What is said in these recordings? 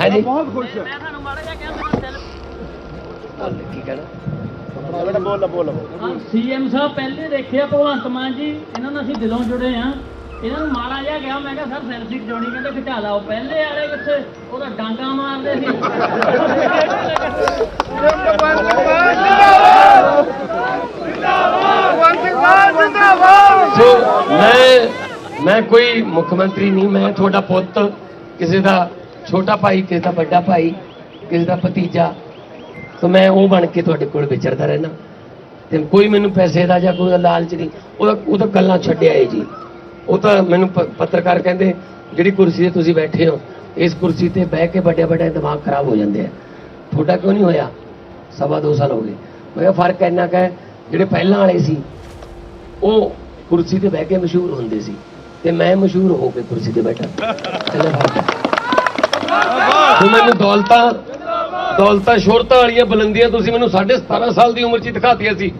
ਹੈ ਜੀ ਬਹੁਤ ਖੁਸ਼ ਹੈ। ਮੈਂ ਤੁਹਾਨੂੰ ਮਾੜਾ ਜਿਹਾ ਕਿਹਾ ਮੇਰਾ ਸੈਲ ਕੀ ਕਹਿਣਾ? ਬੇਟਾ ਬੋਲ ਬੋਲ। ਸੀਐਮ ਸਾਹਿਬ ਪਹਿਲੇ ਦੇਖਿਆ ਭਗਵੰਤ ਮਾਨ ਜੀ ਇਹਨਾਂ ਨਾਲ ਅਸੀਂ ਦਿਲੋਂ ਜੁੜੇ ਆ ਇਹਨਾਂ ਨੂੰ ਮਾੜਾ ਜਿਹਾ ਗਿਆ ਮੈਂ ਕਿਹਾ ਸਰ ਸੈਲਫੀ ਖਿਚਾਉਣੀ ਕਹਿੰਦੇ ਖਿਚਾ ਲਾਓ ਪਹਿਲੇ ਵਾਲੇ ਕਿੱਥੇ ਉਹਦਾ ਡਾਂਗਾ ਮਾਰਦੇ ਸੀ। ਸੋ ਮੈਂ ਮੈਂ ਕੋਈ ਮੁੱਖ ਮੰਤਰੀ ਨਹੀਂ ਮੈਂ ਤੁਹਾਡਾ ਪੁੱਤ ਕਿਸੇ ਦਾ ਛੋਟਾ ਭਾਈ, ਕਿਸੇ ਦਾ ਵੱਡਾ ਭਾਈ, ਕਿਸੇ ਦਾ ਭਤੀਜਾ। ਸੋ ਮੈਂ ਉਹ ਬਣ ਕੇ ਤੁਹਾਡੇ ਕੋਲ ਵਿਚਰਦਾ ਰਹਿਣਾ ਤੇ ਕੋਈ ਮੈਨੂੰ ਪੈਸੇ ਦਾ ਜਾਂ ਕੋਈ ਲਾਲਚ ਨਹੀਂ ਉਹਦਾ ਉਹ ਤਾਂ ਗੱਲਾਂ ਛੱਡਿਆ ਏ ਜੀ। ਉਹ ਤਾਂ ਮੈਨੂੰ ਪ- ਪੱਤਰਕਾਰ ਕਹਿੰਦੇ, ਜਿਹੜੀ ਕੁਰਸੀ ਤੇ ਤੁਸੀਂ ਬੈਠੇ ਹੋ, ਇਸ ਕੁਰਸੀ ਤੇ ਬਹਿ ਕੇ ਵੱਡੇ ਵੱਡੇ ਦਿਮਾਗ ਖਰਾਬ ਹੋ ਜਾਂਦੇ ਆ। ਤੁਹਾਡਾ ਕਿਉਂ ਨਹੀਂ ਹੋਇਆ? ਸਵਾ ਦੋ ਸਾਲ ਹੋ ਗਏ। ਮੈਂ ਕਿਹਾ, ਫ਼ਰਕ ਇੰਨਾ ਕੁ ਜਿਹੜੇ ਪਹਿਲਾਂ ਵਾਲੇ ਸੀ, ਉਹ ਕੁਰਸੀ ਤੇ ਬਹਿ ਕੇ ਮਸ਼ਹੂਰ ਹੁੰਦੇ ਸੀ। ਤੇ ਮੈਂ ਮਸ਼ਹੂਰ ਹੋ ਕੇ ਕੁਰਸੀ ਤੇ ਬੈਠਾ। ਇੰਨਾ ਫ਼ਰਕ ਤੂੰ ਮੈਨੂੰ ਦੌਲਤਾਂ ਦੌਲਤਾਂ ਸ਼ੋਹਰਤਾਂ ਵਾਲੀਆਂ ਬੁਲੰਦੀਆਂ ਤੁਸੀਂ ਮੈਨੂੰ 17.5 ਸਾਲ ਦੀ ਉਮਰ 'ਚ ਦਿਖਾਤੀਆਂ ਸੀ।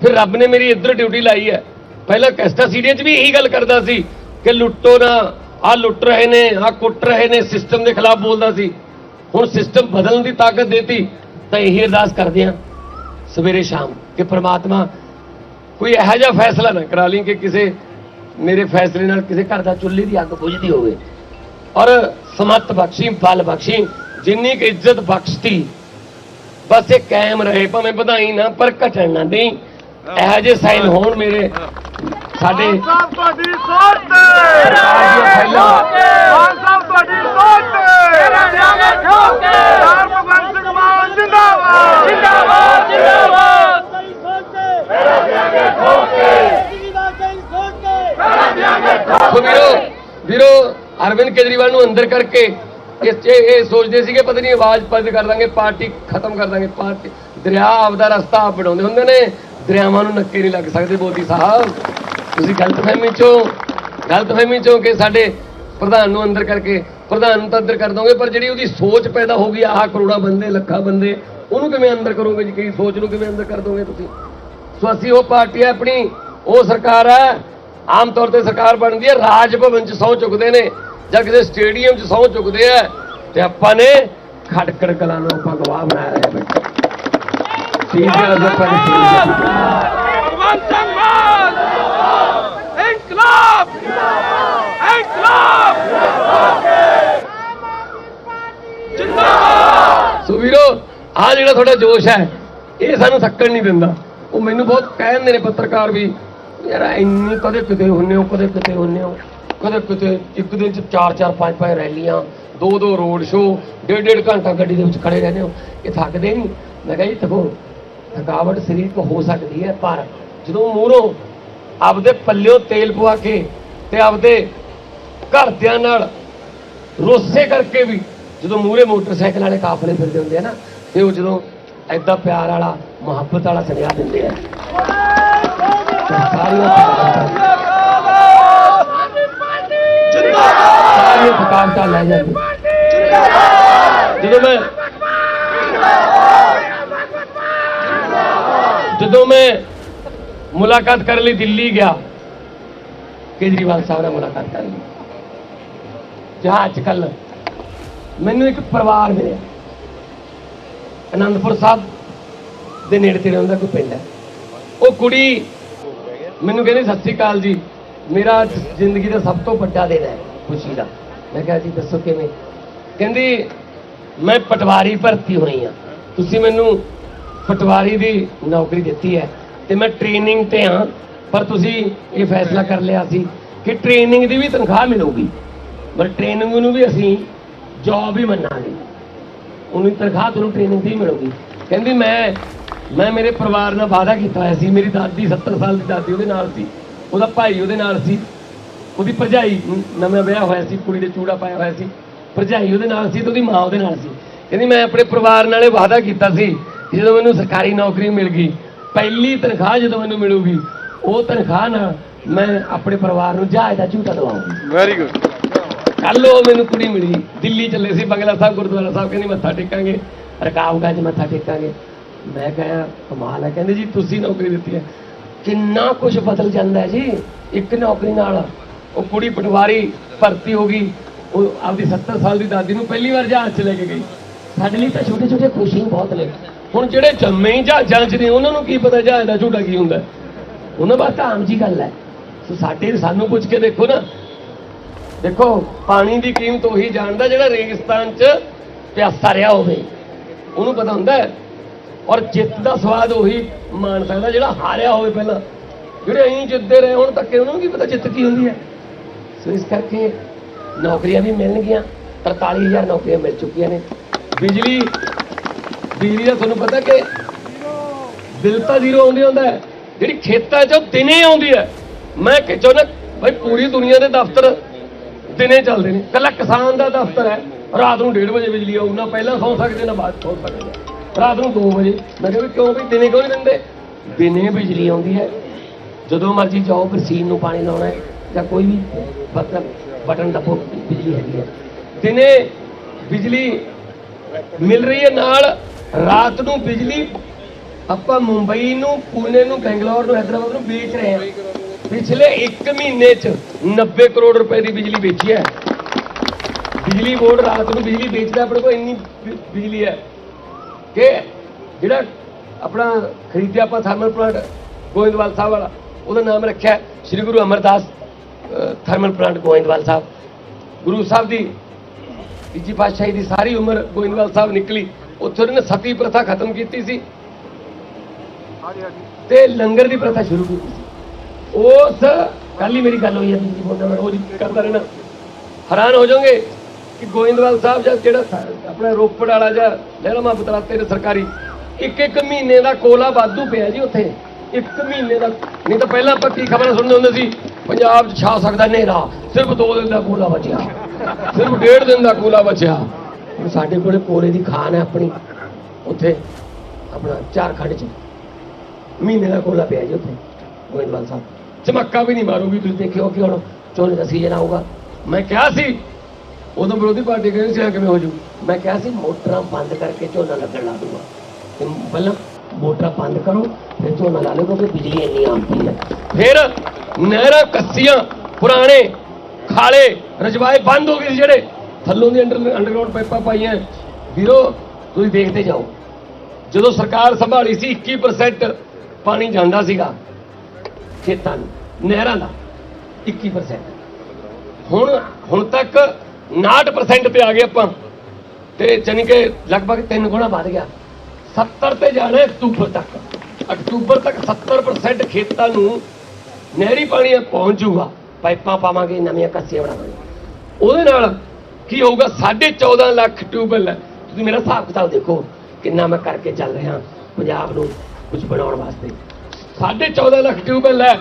ਫਿਰ ਰੱਬ ਨੇ ਮੇਰੀ ਇੱਧਰ ਡਿਊਟੀ ਲਾਈ ਹੈ। ਪਹਿਲਾਂ ਕੈਸਟਾ ਸੀਡੀਆਂ 'ਚ ਵੀ ਇਹੀ ਗੱਲ ਕਰਦਾ ਸੀ ਕਿ ਲੁੱਟੋ ਨਾ ਆ ਲੁੱਟ ਰਹੇ ਨੇ ਆ ਕੁੱਟ ਰਹੇ ਨੇ, ਸਿਸਟਮ ਦੇ ਖਿਲਾਫ ਬੋਲਦਾ ਸੀ। ਹੁਣ ਸਿਸਟਮ ਬਦਲਣ ਦੀ ਤਾਕਤ ਦੇਤੀ, ਤਾਂ ਇਹੀ ਅਰਦਾਸ ਕਰਦੇ ਆ ਸਵੇਰੇ ਸ਼ਾਮ ਕਿ ਪ੍ਰਮਾਤਮਾ ਕੋਈ ਇਹੋ ਜਿਹਾ ਫੈਸਲਾ ਨਾ ਕਰਾ ਲਈ ਕਿ ਕਿਸੇ ਮੇਰੇ ਫੈਸਲੇ ਨਾਲ ਕਿਸੇ ਘਰ ਦਾ ਚੁੱਲ੍ਹੇ ਦੀ ਅੱਗ ਬੁਝਦੀ ਹੋਵੇ। ਔਰ ਸਮਤ ਬਖਸ਼ੀ ਫਲ ਬਖਸ਼ੀ ਜਿੰਨੀ ਕੁ ਇੱਜ਼ਤ ਬਖਸ਼ਤੀ। ਬਸ ਇਹ ਕਾਇਮ ਰਹੇ ਭਾਵੇਂ ਵਧਾਈ ਨਾ ਪਰ ਘਟਣ ਨਾ ਦੇਈ। ਇਹੋ ਜਿਹੇ ਸਾਈਨ ਹੋਣ ਮੇਰੇ ਸਾਡੇ ਸਾਹਿਬ ਤੁਹਾਡੀ ਸੋਚ ਤੇ। ਪਹਿਲਾਂ ਮਾਨ ਸਾਹਿਬ ਤੁਹਾਡੀ ਸੋਚ ਤੇ। ਤੇਰਾ ਦਿਆਂਗੇ ਠੋਕ ਕੇ ਸਰਦਾਰ ਭਗਵੰਤ ਸਿੰਘ ਮਾਨ ਜਿੰਦਾਬਾਦ। ਜਿੰਦਾਬਾਦ ਜਿੰਦਾਬਾਦ। ਸਹੀ ਸੋਚ ਤੇ। ਤੇਰਾ ਦਿਆਂਗੇ ਠੋਕ ਕੇ ਜਿਹਦਾ ਸਹੀ ਸੋਚ ਤੇ। ਤੇਰਾ ਦਿਆਂਗੇ ਸੋ ਵੀਰੋ ਵੀਰੋ ਅਰਵਿੰਦ ਕੇਜਰੀਵਾਲ ਨੂੰ ਅੰਦਰ ਕਰਕੇ ਇਸ 'ਚ ਇਹ ਸੋਚਦੇ ਸੀਗੇ, ਪਤਾ ਨਹੀਂ ਆਵਾਜ਼ ਬੰਦ ਕਰ ਦਾਂਗੇ, ਪਾਰਟੀ ਖਤਮ ਕਰ ਦਾਂਗੇ, ਪਾਰਟੀ ਦਰਿਆ ਆਪਦਾ ਰਸਤਾ ਆਪ ਬਣਾਉਂਦੇ ਹੁੰਦੇ ਨੇ, ਦਰਿਆਵਾਂ ਨੂੰ ਨੱਕੇ ਨਹੀਂ ਲੱਗ ਸਕਦੇ ਮੋਦੀ ਸਾਹਿਬ। ਤੁਸੀਂ ਗਲਤਫਹਿਮੀ ਚੋਂ ਗਲਤਫਹਿਮੀ ਚੋਂ ਕਿ ਸਾਡੇ ਪ੍ਰਧਾਨ ਨੂੰ ਅੰਦਰ ਕਰਕੇ, ਪ੍ਰਧਾਨ ਨੂੰ ਤਾਂ ਅੰਦਰ ਕਰ ਦੋਗੇ, ਪਰ ਜਿਹੜੀ ਉਹਦੀ ਸੋਚ ਪੈਦਾ ਹੋ ਗਈ, ਆਹ ਕਰੋੜਾਂ ਬੰਦੇ, ਲੱਖਾਂ ਬੰਦੇ, ਉਹਨੂੰ ਕਿਵੇਂ ਅੰਦਰ ਕਰੋਗੇ ਜੀ? ਕੀ ਸੋਚ ਨੂੰ ਕਿਵੇਂ ਅੰਦਰ ਕਰ ਦੋਗੇ ਤੁਸੀਂ? ਸੋ ਅਸੀਂ ਉਹ ਪਾਰਟੀ ਹੈ ਆਪਣੀ, ਉਹ ਸਰਕਾਰ ਹੈ, ਆਮ ਤੌਰ ਤੇ ਸਰਕਾਰ ਬਣਦੀ ਹੈ ਰਾਜ ਭਵਨ ਚ ਸਹੁੰ ਚੁੱਕਦੇ ਨੇ। ਜਾਂ ਕਿਸੇ ਸਟੇਡੀਅਮ ਚ ਸਹੁੰ ਚੁੱਕਦੇ ਆ ਤੇ ਆਪਾਂ ਨੇ ਖੜਕੜ ਕਲਾਂ ਨੂੰ ਆਪਾਂ ਗਵਾਹ ਬਣਾਇਆ ਹੈ ਬੈਠੇ ਠੀਕ ਹੈ ਇਨਕਲਾਬ! ਇਨਕਲਾਬ! ਜਿੰਦਾਬਾਦ! ਸੋ ਵੀਰੋ ਆ ਜਿਹੜਾ ਤੁਹਾਡਾ ਜੋਸ਼ ਹੈ ਇਹ ਸਾਨੂੰ ਥੱਕਣ ਨਹੀਂ ਦਿੰਦਾ। ਉਹ ਮੈਨੂੰ ਬਹੁਤ ਕਹਿੰਦੇ ਨੇ ਪੱਤਰਕਾਰ ਵੀ ਯਾਰ ਇੰਨੀ ਕਦੇ ਕਿਤੇ ਹੁੰਨੇ ਹੋ ਕਦੇ ਕਿਤੇ ਹੁੰਨੇ ਹੋ। ਕਦੇ ਕਿਤੇ ਇੱਕ ਦਿਨ ਚ ਚਾਰ ਚਾਰ ਪੰਜ ਪੰਜ ਰੈਲੀਆਂ ਦੋ ਦੋ ਰੋਡ ਸ਼ੋਅ ਡੇਢ ਡੇਢ ਘੰਟਾ ਗੱਡੀ ਦੇ ਵਿੱਚ ਖੜੇ ਰਹਿੰਦੇ ਹੋ। ਇਹ ਥੱਕਦੇ ਨਹੀਂ। ਮੈਂ ਕਿਹਾ ਜੀ ਥਕੋ ਥਕਾਵਟ ਸਰੀਰ ਕੋ ਹੋ ਸਕਦੀ ਹੈ ਪਰ ਜਦੋਂ ਮੂਹਰੋਂ ਆਪਦੇ ਪੱਲਿਓ ਤੇਲ ਪਵਾ ਕੇ ਤੇ ਆਪਦੇ ਘਰਦਿਆਂ ਨਾਲ ਰੋਸੇ ਕਰਕੇ ਵੀ ਜਦੋਂ ਮੂਹਰੇ ਮੋਟਰਸਾਈਕਲ ਵਾਲੇ ਕਾਫਲੇ ਫਿਰਦੇ ਹੁੰਦੇ ਆ ਨਾ ਤੇ ਉਹ ਜਦੋਂ ਐਦਾਂ ਪਿਆਰ ਵਾਲਾ ਮੁਹੱਬਤ ਵਾਲਾ ਸੁਨੇਹਾ ਦਿੰਦੇ ਆ। ਸਾਰੀਆਂ ਸਾਰੀਆਂ ਥਕਾਵਟਾਂ ਲੈ ਜਾਂਦੇ ਜਦੋਂ ਮੈਂ ਜਦੋਂ ਮੈਂ ਮੁਲਾਕਾਤ ਕਰਨ ਲਈ ਦਿੱਲੀ ਗਿਆ, ਕੇਜਰੀਵਾਲ ਸਾਹਿਬ ਨਾਲ ਮੁਲਾਕਾਤ ਕਰਨ ਲਈ। ਜਹਾਜ਼ ਅੱਜ ਕੱਲ ਮੈਨੂੰ ਇੱਕ ਪਰਿਵਾਰ ਮਿਲਿਆ। ਅਨੰਦਪੁਰ ਸਾਹਿਬ ਦੇ ਨੇੜੇ ਤੇੜੇ ਹੁੰਦਾ ਕੋਈ ਪਿੰਡ ਹੈ। ਉਹ ਕੁੜੀ ਮੈਨੂੰ ਕਹਿੰਦੀ, ਸਤਿ ਸ੍ਰੀ ਅਕਾਲ ਜੀ, ਮੇਰਾ ਜ਼ਿੰਦਗੀ ਦਾ ਸਭ ਤੋਂ ਵੱਡਾ ਦਿਨ ਹੈ। ਖੁਸ਼ੀ ਦਾ ਮੈਂ ਕਿਹਾ ਜੀ, ਦੱਸੋ ਕਿਵੇਂ? ਕਹਿੰਦੀ, ਮੈਂ ਪਟਵਾਰੀ ਭਰਤੀ ਹੋਈ ਆ। ਤੁਸੀਂ ਮੈਨੂੰ ਪਟਵਾਰੀ ਦੀ ਨੌਕਰੀ ਦਿੱਤੀ ਹੈ ਤੇ ਮੈਂ ਟ੍ਰੇਨਿੰਗ ਤੇ ਹਾਂ ਪਰ ਤੁਸੀਂ ਇਹ ਫੈਸਲਾ ਕਰ ਲਿਆ ਸੀ ਕਿ ਟ੍ਰੇਨਿੰਗ ਦੀ ਵੀ ਤਨਖਾਹ ਮਿਲੂਗੀ। ਪਰ ਟ੍ਰੇਨਿੰਗ ਨੂੰ ਵੀ ਅਸੀਂ ਜੌਬ ਹੀ ਮੰਨਾਂਗੇ। ਉਹਨੂੰ ਤਨਖਾਹ ਤੁਹਾਨੂੰ ਟ੍ਰੇਨਿੰਗ ਦੀ ਹੀ ਮਿਲੂਗੀ। ਕਹਿੰਦੀ, ਮੈਂ ਮੈਂ ਮੇਰੇ ਪਰਿਵਾਰ ਨਾਲ ਵਾਅਦਾ ਕੀਤਾ ਹੋਇਆ ਸੀ। ਮੇਰੀ ਦਾਦੀ 70 ਸਾਲ ਦੀ ਦਾਦੀ ਉਹਦੇ ਨਾਲ ਸੀ। ਉਹਦਾ ਭਾਈ ਉਹਦੇ ਨਾਲ ਸੀ। ਉਹਦੀ ਭਰਜਾਈ ਨਵਾਂ ਵਿਆਹ ਹੋਇਆ ਸੀ ਕੁੜੀ ਦੇ ਚੂੜਾ ਪਾਇਆ ਹੋਇਆ ਸੀ। ਭਰਜਾਈ ਉਹਦੇ ਨਾਲ ਸੀ ਤੇ ਉਹਦੀ ਮਾਂ ਉਹਦੇ ਨਾਲ ਸੀ। ਕਹਿੰਦੀ ਮੈਂ ਆਪਣੇ ਪਰਿਵਾਰ ਨਾਲ ਵਾਅਦਾ ਕੀਤਾ ਸੀ ਜਦੋਂ ਮੈਨੂੰ ਸਰਕਾਰੀ ਨੌਕਰੀ ਮਿਲ ਗਈ ਪਹਿਲੀ ਤਨਖਾਹ ਜਦੋਂ ਮੈਨੂੰ ਮਿਲੂਗੀ ਉਹ ਤਨਖਾਹ ਨਾਲ ਮੈਂ ਆਪਣੇ ਪਰਿਵਾਰ ਨੂੰ ਜਹਾਜ਼ ਦਾ ਝੂਟਾ ਦਵਾਉਂਗੀ। ਵੈਰੀ ਗੁੱਡ ਕੱਲ ਉਹ ਮੈਨੂੰ ਕੁੜੀ ਮਿਲੀ ਦਿੱਲੀ ਚੱਲੇ ਸੀ ਬੰਗਲਾ ਸਾਹਿਬ ਗੁਰਦੁਆਰਾ ਸਾਹਿਬ ਕਹਿੰਦੀ ਮੱਥਾ ਟੇਕਾਂਗੇ ਰਕਾਬਗੰਜ ਮੱਥਾ ਟੇਕਾਂਗੇ। ਮੈਂ ਕਿਹਾ ਕਮਾਲ ਹੈ ਕਹਿੰਦੇ ਜੀ ਤੁਸੀਂ ਨੌਕਰੀ ਦਿੱਤੀ ਹੈ। ਕਿੰਨਾ ਕੁਝ ਬਦਲ ਜਾਂਦਾ ਹੈ ਜੀ ਇੱਕ ਨੌਕਰੀ ਨਾਲ। ਉਹ ਕੁੜੀ ਪਟਵਾਰੀ ਭਰਤੀ ਹੋ ਗਈ। ਉਹ ਆਪਦੀ 70 ਸਾਲ ਦੀ ਦਾਦੀ ਨੂੰ ਪਹਿਲੀ ਵਾਰ ਜਹਾਜ਼ 'ਚ ਲੈ ਕੇ ਗਈ। ਸਾਡੇ ਲਈ ਤਾਂ ਛੋਟੇ ਛੋਟੇ ਖੁਸ਼ੀਆਂ ਬਹੁਤ ਨੇ। ਹੁਣ ਜਿਹੜੇ ਜੰਮੇ ਹੀ ਜਹਾਜ਼ਾਂ 'ਚ ਨੇ, ਉਹਨਾਂ ਨੂੰ ਕੀ ਪਤਾ ਜਹਾਜ਼ ਦਾ ਝੂਟਾ ਕੀ ਹੁੰਦਾ? ਉਹਨਾਂ ਵਾਸਤੇ ਆਮ ਜੀ ਗੱਲ ਹੈ। ਸੋ ਸਾਡੇ, ਸਾਨੂੰ ਪੁੱਛ ਕੇ ਦੇਖੋ ਨਾ। ਦੇਖੋ, ਪਾਣੀ ਦੀ ਕੀਮਤ ਉਹੀ ਜਾਣਦਾ ਜਿਹੜਾ ਰੇਗਿਸਤਾਨ 'ਚ ਪਿਆਸਾ ਰਿਹਾ ਹੋਵੇ। ਉਹਨੂੰ ਪਤਾ ਹੁੰਦਾ ਔਰ ਜਿੱਤ ਦਾ ਸਵਾਦ ਉਹੀ ਮਾਣ ਸਕਦਾ ਜਿਹੜਾ ਹਾਰਿਆ ਹੋਵੇ ਪਹਿਲਾਂ। ਜਿਹੜੇ ਅਸੀਂ ਜਿੱਤਦੇ ਰਹੇ, ਹੁਣ ਤੱਕ ਉਹਨਾਂ ਨੂੰ ਕੀ ਪਤਾ ਜਿੱਤ ਕੀ ਹੁੰਦੀ ਹੈ। ਸੋ ਇਸ ਕਰਕੇ ਨੌਕਰੀਆਂ ਵੀ ਮਿਲਣਗੀਆਂ 43000 ਨੌਕਰੀਆਂ ਮਿਲ ਚੁੱਕੀਆਂ ਨੇ। ਬਿਜਲੀ ਬਿਜਲੀ ਦਾ ਤੁਹਾਨੂੰ ਪਤਾ ਕਿ ਬਿੱਲ ਤਾਂ ਜ਼ੀਰੋ ਆਉਂਦੇ ਹੁੰਦਾ ਹੈ। ਜਿਹੜੀ ਖੇਤਾਂ 'ਚ ਉਹ ਦਿਨੇ ਆਉਂਦੀ ਹੈ, ਮੈਂ ਕਿ ਚਾਹੁੰਦਾ ਭਾਈ ਪੂਰੀ ਦੁਨੀਆ ਦੇ ਦਫ਼ਤਰ ਦਿਨੇ ਚੱਲਦੇ ਨੇ। ਕੱਲਾ ਕਿਸਾਨ ਦਾ ਦਫ਼ਤਰ ਹੈ, ਰਾਤ ਨੂੰ 1:30 ਵਜੇ ਬਿਜਲੀ ਆਊ, ਨਾ ਪਹਿਲਾਂ ਸੌ ਸਕਦੇ, ਨਾ ਬਾਅਦ ਸੌ ਸਕਦੇ। ਰਾਤ ਨੂੰ 2 ਵਜੇ। ਮੈਂ ਕਿਹਾ ਵੀ ਕਿਉਂ ਵੀ ਦਿਨੇ ਕਿਉਂ ਨਹੀਂ ਦਿੰਦੇ? ਦਿਨੇ ਬਿਜਲੀ ਆਉਂਦੀ ਹੈ। ਜਦੋਂ ਮਰਜ਼ੀ ਜਾਓ ਫਿਰ ਸੀਨ ਨੂੰ ਪਾਣੀ ਲਾਉਣਾ ਹੈ। ਜਾਂ ਕੋਈ ਵੀ ਬਟਨ ਬਟਨ ਦੱਬੋ, ਬਿਜਲੀ ਹੈਗੀ ਹੈ। ਦਿਨੇ ਬਿਜਲੀ ਮਿਲ ਰਹੀ ਹੈ ਨਾਲ, ਰਾਤ ਨੂੰ ਬਿਜਲੀ ਆਪਾਂ ਮੁੰਬਈ ਨੂੰ ਪੂਨੇ ਨੂੰ, ਬੈਂਗਲੌਰ ਨੂੰ, ਹੈਦਰਾਬਾਦ ਨੂੰ ਵੇਚ ਰਹੇ ਹਾਂ। ਪਿਛਲੇ 1 ਮਹੀਨੇ ਚ 90 ਕਰੋੜ ਰੁਪਏ ਦੀ ਬਿਜਲੀ ਵੇਚੀ ਹੈ। ਬਿਜਲੀ ਬੋਰਡ ਰਾਤ ਨੂੰ ਬਿਜਲੀ ਵੇਚਦਾ, ਆਪਣੇ ਕੋਲ ਇੰਨੀ ਬਿਜਲੀ ਹੈ ਕਿ ਜਿਹੜਾ ਆਪਣਾ ਖਰੀਦਿਆ ਆਪਾਂ ਥਰਮਲ ਪਲਾਂਟ, ਗੋਇੰਦਵਾਲ ਸਾਹਿਬ ਵਾਲਾ, ਉਹਦਾ ਨਾਮ ਰੱਖਿਆ ਸ੍ਰੀ ਗੁਰੂ ਅਮਰਦਾਸ ਥਰਮਲ ਪਲਾਂਟ ਗੋਇੰਦਵਾਲ ਸਾਹਿਬ। ਗੁਰੂ ਸਾਹਿਬ ਦੀ ਤੀਜੀ ਪਾਤਸ਼ਾਹੀ ਦੀ ਸਾਰੀ ਉਮਰ ਗੋਇੰਦਵਾਲ ਸਾਹਿਬ ਨਿਕਲੀ। ਉੱਥੇ ਉਹਨੇ ਸਤੀ ਪ੍ਰਥਾ ਖਤਮ ਕੀਤੀ ਸੀ। ਤੇ ਲੰਗਰ ਦੀ ਪ੍ਰਥਾ ਸ਼ੁਰੂ ਕੀਤੀ ਸੀ। ਉਸ ਕੱਲ ਹੀ ਮੇਰੀ ਗੱਲ ਹੋਈ ਹੈ ਤੁਸੀਂ ਬੋਲਦਾ ਮੈਂ ਰੋਜ਼ ਕਰਦਾ ਰਹਿਣਾ। ਹੈਰਾਨ ਹੋ ਜਾਓਗੇ ਕਿ ਗੋਇੰਦਵਾਲ ਸਾਹਿਬ ਜਾਂ ਜਿਹੜਾ ਆਪਣਾ ਰੋਪੜ ਵਾਲਾ ਜਾਂ ਲਹਿਰਾ ਮਹਬਤਰਾ ਤੇਰੇ ਸਰਕਾਰੀ ਇੱਕ ਇੱਕ ਮਹੀਨੇ ਦਾ ਕੋਲਾ ਵਾਧੂ ਪਿਆ ਜੀ ਉੱਥੇ। ਇੱਕ ਮਹੀਨੇ ਦਾ ਨਹੀਂ ਤਾਂ ਪਹਿਲਾਂ ਆਪਾਂ ਕੀ ਖਬਰਾਂ ਸੁਣਦੇ ਹੁੰਦੇ ਸੀ? ਪੰਜਾਬ 'ਚ ਛਾ ਸਕਦਾ ਹਨੇਰਾ। ਸਿਰਫ 2 ਦਿਨ ਦਾ ਕੋਲਾ ਬਚਿਆ। ਸਿਰਫ ਡੇਢ ਦਿਨ ਦਾ ਕੋਲਾ ਬਚਿਆ। ਸਾਡੇ ਕੋਲੇ ਕੋਲੇ ਦੀ ਖਾਨ ਹੈ ਆਪਣੀ। ਉੱਥੇ ਆਪਣਾ ਝਾਰਖੰਡ 'ਚ। ਮਹੀਨੇ ਦਾ ਕੋਲਾ ਪਿਆ ਜੀ ਉੱਥੇ, ਗੋਇੰਦਵਾਲ ਸਾਹਿਬ। ਚਮੱਕਾ ਵੀ ਨਹੀਂ ਮਾਰੂਗੀ, ਤੁਸੀਂ ਦੇਖਿਓ ਕਿ ਹੁਣ ਝੋਨੇ ਦਾ ਸੀਜ਼ਨ ਆਊਗਾ। ਮੈਂ ਕਿਹਾ ਸੀ, ਉਦੋਂ ਵਿਰੋਧੀ ਪਾਰਟੀ ਕਹਿੰਦੀ ਸੀ ਕਿਵੇਂ ਹੋ ਜੂ? ਮੈਂ ਕਿਹਾ ਸੀ, ਮੋਟਰਾਂ ਬੰਦ ਕਰਕੇ ਝੋਨਾ ਲੱਗਣ ਲਾ ਦੂੰਗਾ ਤੇ ਪਹਿਲਾਂ ਮੋਟਰਾਂ ਬੰਦ ਕਰੋ, ਫਿਰ ਝੋਨਾ ਲਾ ਲਓ, ਕਿਉਂਕਿ ਬਿਜਲੀ ਇੰਨੀ ਆਉਂਦੀ ਹੈ। ਫਿਰ ਨਹਿਰਾਂ ਕੱਸੀਆਂ, ਪੁਰਾਣੇ, ਖਾਲੇ, ਰਜਵਾਏ ਬੰਦ ਹੋ ਗਏ ਸੀ ਜਿਹੜੇ। ਥੱਲੋਂ ਦੀ ਅੰਡਰ ਅੰਡਰਗਰਾਉਂਡ ਪਾਈਪਾਂ ਪਾਈਆਂ। ਵੀਰੋ, ਤੁਸੀਂ ਦੇਖਦੇ ਜਾਓ। ਜਦੋਂ ਸਰਕਾਰ ਸੰਭਾਲੀ ਸੀ 21% ਪਾਣੀ ਜਾਂਦਾ ਸੀਗਾ ਖੇਤਾਂ ਨੂੰ, ਨਹਿਰਾਂ ਦਾ 21% ਹੁਣ ਹੁਣ ਤੱਕ 59% ਤੇ ਆ ਗਏ ਆਪਾਂ। ਤੇ ਜਾਣੀ ਕਿ ਲਗਭਗ 3 ਗੁਣਾ ਵੱਧ ਗਿਆ। 70 ਤੇ ਜਾਣਾ ਅਕਤੂਬਰ ਤੱਕ। ਅਕਤੂਬਰ ਤੱਕ 70% ਖੇਤਾਂ ਨੂੰ ਨਹਿਰੀ ਪਾਣੀ ਪਹੁੰਚ ਜੂਗਾ, ਪਾਈਪਾਂ ਪਾਵਾਂਗੇ, ਨਵੀਆਂ ਕੱਸੀਆਂ ਬਣਾਵਾਂਗੇ। ਉਹਦੇ ਨਾਲ ਕੀ ਹੋਊਗਾ 14.5 ਲੱਖ ਟਿਊਬਵੈੱਲ ਹੈ। ਤੁਸੀਂ ਮੇਰਾ ਹਿਸਾਬ ਕਿਤਾਬ ਦੇਖੋ, ਕਿੰਨਾ ਮੈਂ ਕਰਕੇ ਚੱਲ ਰਿਹਾ ਪੰਜਾਬ ਨੂੰ ਕੁਝ ਬਣਾਉਣ ਵਾਸਤੇ। 14.5 ਲੱਖ ਟਿਊਬਵੈੱਲ ਹੈ।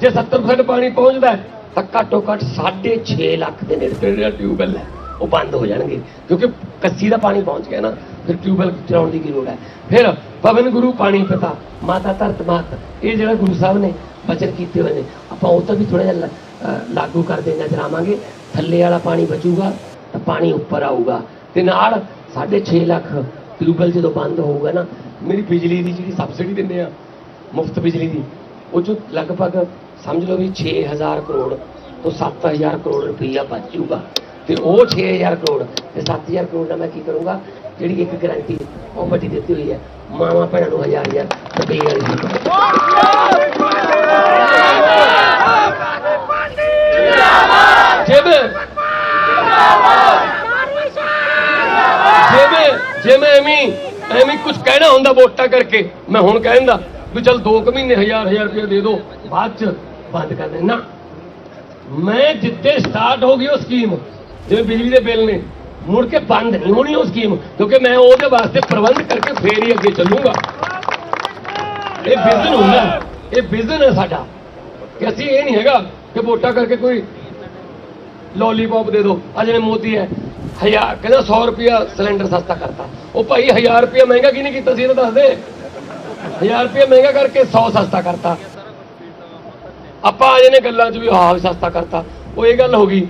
ਜੇ 70% ਪਾਣੀ ਪਹੁੰਚਦਾ ਤਾਂ ਘੱਟੋ ਘੱਟ 6.5 ਲੱਖ ਦੇ ਨੇੜੇ ਤੇੜੇ ਟਿਊਬਵੈੱਲ ਹੈ। ਉਹ ਬੰਦ ਹੋ ਜਾਣਗੇ। ਕਿਉਂਕਿ ਕੱਸੀ ਦਾ ਪਾਣੀ ਪਹੁੰਚ ਗਿਆ ਨਾ, ਫਿਰ ਟਿਊਬਵੈੱਲ ਚਲਾਉਣ ਦੀ ਕੀ ਲੋੜ ਹੈ? ਫਿਰ ਪਵਨ ਗੁਰੂ ਪਾਣੀ ਪਿਤਾ, ਮਾਤਾ ਧਰਤ ਮਾਤ, ਇਹ ਜਿਹੜਾ ਗੁਰੂ ਸਾਹਿਬ ਨੇ ਬਚਨ ਕੀਤੇ ਹੋਏ ਨੇ, ਆਪਾਂ ਉਹ ਤਾਂ ਵੀ ਥੋੜਾ ਜਿਹਾ ਲ- ਲਾਗੂ ਕਰਦੇ ਨਜ਼ਰ ਆਵਾਂਗੇ ਥੱਲੇ ਵਾਲਾ ਪਾਣੀ ਬਚੂਗਾ, ਤਾਂ ਪਾਣੀ ਉੱਪਰ ਆਊਗਾ। ਤੇ ਨਾਲ 6.5 ਲੱਖ ਟਿਊਬਵੈੱਲ ਜਦੋਂ ਬੰਦ ਹੋਊਗਾ ਨਾ, ਮੇਰੀ ਬਿਜਲੀ ਦੀ ਜਿਹੜੀ ਸਬਸਿਡੀ ਦਿੰਦੇ ਆ, ਮੁਫਤ ਬਿਜਲੀ ਦੀ, ਉਹ ਚੋਂ ਲਗਭਗ ਸਮਝ ਲਓ ਵੀ 6000 ਕਰੋੜ ਤੋਂ 7000 ਕਰੋੜ ਰੁਪਈਆ ਬਚ ਜਾਊਗਾ। ਤੇ ਉਹ 6000 ਕਰੋੜ ਤੇ 7000 ਕਰੋੜ ਦਾ ਮੈਂ ਕੀ ਕਰੂੰਗਾ? ਜਿਹੜੀ ਇੱਕ ਗਰੰਟੀ ਉਹ ਵੱਡੀ ਦਿੱਤੀ ਹੋਈ ਹੈ। ਮਾਵਾਂ ਭੈਣਾਂ ਨੂੰ ਹਜ਼ਾਰ ਹਜ਼ਾਰ ਰੁਪਈਆ ਵਾਲੀ ਦਿੱਤੀ ਜਿਵੇਂ ਜਿਵੇਂ ਜਿਵੇਂ ਐਵੇਂ ਐਵੇਂ ਕੁਝ ਕਹਿਣਾ ਹੁੰਦਾ ਵੋਟਾਂ ਕਰਕੇ, ਮੈਂ ਹੁਣ ਕਹਿੰਦਾ ਵੀ ਚਲ 2 ਕੁ ਮਹੀਨੇ ਹਜ਼ਾਰ ਹਜ਼ਾਰ ਰੁਪਏ ਦੇ ਦਿਓ ਬਾਅਦ ਚ ਬੰਦ ਕਰ ਦੇਣਾ ਮੈਂ ਜਿੱਤੇ ਸਟਾਰਟ ਹੋ ਗਈ ਉਹ ਸਕੀਮ। ਜਿਵੇਂ ਬਿਜਲੀ ਦੇ ਬਿੱਲ ਨੇ, ਮੁੜ ਕੇ ਬੰਦ ਨਹੀਂ ਹੋਣੀ ਉਹ ਸਕੀਮ ਕਿਉਂਕਿ ਮੈਂ ਉਹਦੇ ਵਾਸਤੇ ਪ੍ਰਬੰਧ ਕਰਕੇ ਫੇਰ ਹੀ ਅੱਗੇ ਚੱਲੂਗਾ। ਇਹ ਵਿਜ਼ਨ ਹੁੰਦਾ ਇਹ ਵਿਜ਼ਨ ਹੈ ਸਾਡਾ। ਕਿ ਅਸੀਂ ਇਹ ਨਹੀਂ ਹੈਗਾ ਕਿ ਵੋਟਾਂ ਕਰਕੇ ਕੋਈ ਲੋਲੀਪੌਪ ਦੇ ਦਿਓ। ਆ ਜਿਹੜੇ ਮੋਦੀ ਹੈ, ਹਜ਼ਾਰ, ਕਹਿੰਦਾ 100 ਰੁਪਿਆ ਸਿਲੰਡਰ ਸਸਤਾ ਕਰਤਾ। ਉਹ ਭਾਈ 1000 ਰੁਪਿਆ ਮਹਿੰਗਾ ਕਿਹਨੇ ਕੀਤਾ ਸੀ ਇਹ ਤਾਂ ਦੱਸ ਦੇ। 1000 ਰੁਪਿਆ ਮਹਿੰਗਾ ਕਰਕੇ 100 ਸਸਤਾ ਕਰਤਾ। ਆਪਾਂ ਆ ਜਨੇ ਗੱਲਾਂ 'ਚ ਵੀ, ਆਹ ਸਸਤਾ ਕਰਤਾ। ਉਹ ਇਹ ਗੱਲ ਹੋ ਗਈ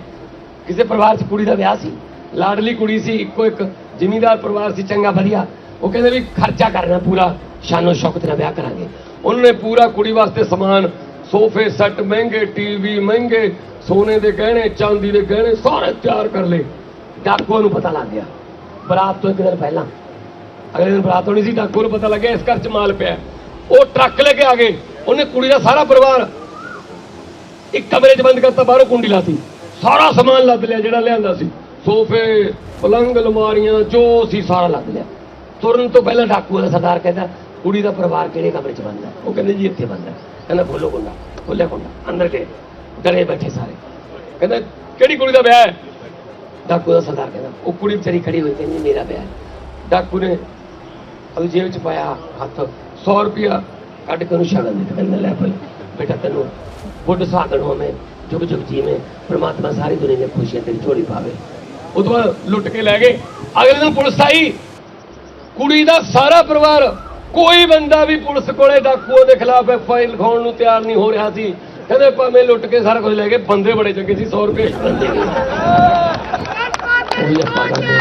ਕਿਸੇ ਪਰਿਵਾਰ 'ਚ ਕੁੜੀ ਦਾ ਵਿਆਹ ਸੀ, ਲਾਡਲੀ ਕੁੜੀ ਸੀ, ਇੱਕੋ ਇੱਕ ਜ਼ਿਮੀਂਦਾਰ ਪਰਿਵਾਰ ਸੀ, ਚੰਗਾ ਵਧੀਆ। ਉਹ ਕਹਿੰਦੇ ਵੀ ਖਰਚਾ ਕਰਨਾ ਪੂਰਾ, ਸ਼ਾਨੋ ਸ਼ੌਕਤ ਨਾਲ ਵਿਆਹ ਕਰਾਂਗੇ। ਉਹਨਾਂ ਨੇ ਪੂਰਾ ਕੁੜੀ ਵਾਸਤੇ ਸਮਾਨ, ਸੋਫੇ, ਸੈੱਟ, ਮਹਿੰਗੇ ਟੀਵੀ ਮਹਿੰਗੇ ਸੋਨੇ ਦੇ ਗਹਿਣੇ, ਚਾਂਦੀ ਦੇ ਗਹਿਣੇ, ਸਾਰੇ ਤਿਆਰ ਕਰ ਲਏ। ਡਾਕੂਆਂ ਨੂੰ ਪਤਾ ਲੱਗ ਗਿਆ। ਬਰਾਤ ਤੋਂ ਇੱਕ ਦਿਨ ਪਹਿਲਾਂ, ਅਗਲੇ ਦਿਨ ਬਰਾਤ ਹੋਣੀ ਸੀ ਡਾਕੂ ਨੂੰ ਪਤਾ ਲੱਗਿਆ ਇਸ ਘਰ 'ਚ ਮਾਲ ਪਿਆ। ਉਹ ਟਰੱਕ ਲੈ ਕੇ ਆ ਗਏ। ਉਹਨੇ ਕੁੜੀ ਦਾ ਸਾਰਾ ਪਰਿਵਾਰ ਇੱਕ ਕਮਰੇ 'ਚ ਬੰਦ ਕਰਤਾ, ਬਾਹਰੋਂ ਕੁੰਡੀ ਲਾਤੀ। ਸਾਰਾ ਸਮਾਨ ਲੱਦ ਲਿਆ ਜਿਹੜਾ ਲਿਆਂਦਾ ਸੀ। ਸੋਫੇ, ਪਲੰਗ, ਅਲਮਾਰੀਆਂ, ਜੋ ਸੀ ਸਾਰਾ ਲੱਦ ਲਿਆ। ਤੁਰਨ ਤੋਂ ਪਹਿਲਾਂ ਡਾਕੂ ਦਾ ਸਰਦਾਰ ਕਹਿੰਦਾ, ਕੁੜੀ ਦਾ ਪਰਿਵਾਰ ਕਿਹੜੇ ਕਮਰੇ 'ਚ ਬੰਦ ਹੈ ਉਹ ਕਹਿੰਦੇ, ਜੀ, ਇੱਥੇ ਬੰਦ ਕਹਿੰਦਾ, ਖੋਲੋ ਕੁੰਡਾ, ਖੋਲਿਆ ਕੁੰਡਾ, ਅੰਦਰ ਗਏ ਡਰੇ ਬੈਠੇ ਸਾਰੇ। ਕਹਿੰਦਾ, ਕਿਹੜੀ ਕੁੜੀ ਦਾ ਵਿਆਹ ਹੈ? ਡਾਕੂ ਦਾ ਸਰਦਾਰ ਕਹਿੰਦਾ, ਉਹ ਕੁੜੀ ਵਿਚਾਰੀ ਖੜੀ ਹੋਈ ਕਹਿੰਦੀ, ਮੇਰਾ ਵਿਆਹ ਡਾਕੂ ਨੇ ਉਹ ਜੇਬ 'ਚ ਪਾਇਆ ਹੱਥ 100 ਰੁਪਿਆ ਕੱਢ ਕੇ ਉਹਨੂੰ ਸ਼ਗਨ ਦੇ ਦਿੱਤਾ ਕਹਿੰਦਾ, ਲੈ ਭਾਈ, ਬੇਟਾ ਤੈਨੂੰ ਬੁੱਢ ਸਾਗਣ ਹੋਵੇਂ ਜੁਗ ਜੁਗ ਜੀਵੇਂ ਪ੍ਰਮਾਤਮਾ ਸਾਰੀ ਦੁਨੀਆ ਦੀਆਂ ਖੁਸ਼ੀਆਂ ਤੇਰੀ ਝੋਲੀ ਪਾਵੇ। ਉਹ ਤੋਂ ਬਾਅਦ ਲੁੱਟ ਕੇ ਲੈ ਗਏ। ਅਗਲੇ ਦਿਨ ਪੁਲਿਸ ਆਈ। ਕੁੜੀ ਦਾ ਸਾਰਾ ਪਰਿਵਾਰ ਕੋਈ ਬੰਦਾ ਵੀ ਪੁਲਿਸ ਕੋਲੇ ਡਾਕੂਆਂ ਦੇ ਖਿਲਾਫ ਐਫ ਆਈ ਲਿਖਾਉਣ ਨੂੰ ਤਿਆਰ ਨਹੀਂ ਹੋ ਰਿਹਾ ਸੀ। ਕਹਿੰਦੇ ਭਾਵੇਂ ਲੁੱਟ ਕੇ ਸਾਰਾ ਕੁਝ ਲੈ ਗਏ ਬੰਦੇ ਬੜੇ ਚੰਗੇ ਸੀ 100 ਰੁਪਏ। ਉਹੀ ਆਪਾਂ ਕਰਦੇ ਹਾਂ।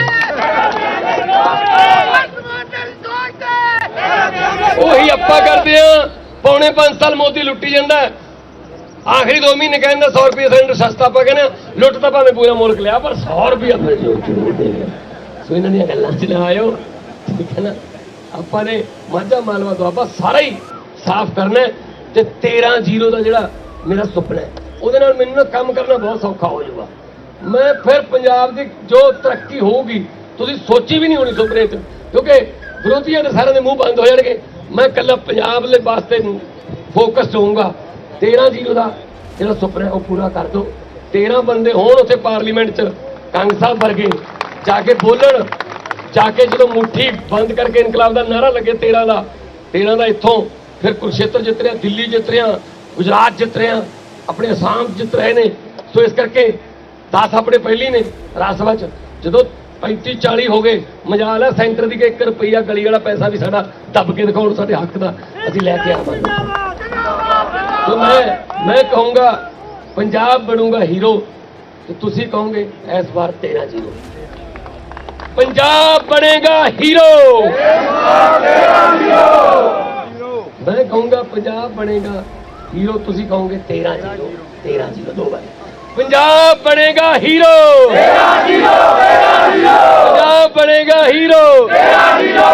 ਉਹੀ ਆਪਾਂ ਕਰਦੇ ਆ ਪੌਣੇ 5 ਸਾਲ ਮੋਦੀ ਲੁੱਟੀ ਜਾਂਦਾ। ਆਖਰੀ 2 ਮਹੀਨੇ ਕਹਿੰਦਾ 100 ਰੁਪਏ ਸਿਲੰਡਰ ਸਸਤਾ ਆਪਾਂ ਕਹਿੰਦੇ ਲੁੱਟ ਤਾਂ ਭਾਵੇਂ ਪੂਰਾ ਮੁਲਕ ਲਿਆ, ਪਰ 100 ਰੁਪਏ ਫਿਰ ਜੋ ਜ਼ਰੂਰ ਦੇ ਗਿਆ ਸੋ ਇਹਨਾਂ ਦੀਆਂ ਗੱਲਾਂ ਚ ਨਾ ਆਇਓ ਠੀਕ ਹੈ ਨਾ? ਆਪਾਂ ਨੇ ਮਾਝਾ ਮਾਲਵਾ ਦੁਆਬਾ ਸਾਰਾ ਹੀ ਸਾਫ਼ ਕਰਨਾ ਹੈ ਤੇ 13 ਜ਼ੀਰੋ ਦਾ ਜਿਹੜਾ ਮੇਰਾ ਸੁਪਨਾ ਹੈ, ਉਹਦੇ ਨਾਲ ਮੈਨੂੰ ਨਾ ਕੰਮ ਕਰਨਾ ਬਹੁਤ ਸੌਖਾ ਹੋ ਜਾਊਗਾ। ਮੈਂ ਫਿਰ ਪੰਜਾਬ ਦੀ ਜੋ ਤਰੱਕੀ ਹੋਊਗੀ, ਤੁਸੀਂ ਸੋਚੀ ਵੀ ਨਹੀਂ ਹੋਣੀ ਸੁਪਨੇ 'ਚ, ਕਿਉਂਕਿ ਵਿਰੋਧੀਆਂ ਦੇ ਸਾਰਿਆਂ ਦੇ ਮੂੰਹ ਬੰਦ ਹੋ ਜਾਣਗੇ। ਮੈਂ ਇਕੱਲਾ ਪੰਜਾਬ ਦੇ ਵਾਸਤੇ ਫੋਕਸ ਹੋਊਂਗਾ। 13 ਜ਼ੀਰੋ ਦਾ ਜਿਹੜਾ ਸੁਪਨਾ ਹੈ ਉਹ ਪੂਰਾ ਕਰ ਦੋ। 13 ਬੰਦੇ ਹੋਣ ਉੱਥੇ ਪਾਰਲੀਮੈਂਟ 'ਚ, ਕੰਗ ਸਾਹਿਬ ਵਰਗੇ, ਜਾ ਕੇ ਬੋਲਣ, ਜਾ ਕੇ ਜਦੋਂ ਮੁੱਠੀ ਬੰਦ ਕਰਕੇ ਇਨਕਲਾਬ ਦਾ ਨਾਰਾ ਲੱਗੇ 13 ਦਾ 13 ਦਾ ਇੱਥੋਂ ਫਿਰ ਕੁਰਸ਼ੇਤਰ ਜਿੱਤ ਰਿਹਾ, ਦਿੱਲੀ ਜਿੱਤ ਰਿਹਾ, ਗੁਜਰਾਤ ਜਿੱਤ ਰਿਹਾ, ਆਪਣੇ ਅਸਾਮ ਜਿੱਤ ਰਹੇ ਨੇ। ਸੋ ਇਸ ਕਰਕੇ 10 ਆਪਣੇ ਪਹਿਲੀ ਨੇ ਰਾਜ ਸਭਾ ਚ। ਜਦੋਂ 35 40 ਹੋ ਗਏ, ਮਜਾਲ ਹੈ, ਸੈਂਟਰ ਦੀ ਕਿ 1 ਰੁਪਈਆ ਗਲੀ ਵਾਲਾ ਪੈਸਾ ਵੀ ਸਾਡਾ ਦੱਬ ਕੇ ਦਿਖਾਉਣ ਸਾਡੇ ਹੱਕ ਦਾ, ਅਸੀਂ ਲੈ ਕੇ ਆਵਾਂਗੇ। ਸੋ ਮੈਂ ਮੈਂ ਕਹੂੰਗਾ ਪੰਜਾਬ ਬਣੂਗਾ ਹੀਰੋ ਤੇ ਤੁਸੀਂ ਕਹੋਗੇ ਇਸ ਵਾਰ 13 ਜ਼ੀਰੋ ਪੰਜਾਬ ਬਣੇਗਾ ਹੀਰੋ ਮੈਂ ਕਹੂੰਗਾ ਪੰਜਾਬ ਬਣੇਗਾ ਹੀਰੋ ਤੁਸੀਂ ਕਹੋਗੇ 13 ਜ਼ੀਰੋ 13 ਜ਼ੀਰੋ ਦੋ ਵਾਰ। ਪੰਜਾਬ ਬਣੇਗਾ ਹੀਰੋ 13 ਜ਼ੀਰੋ 13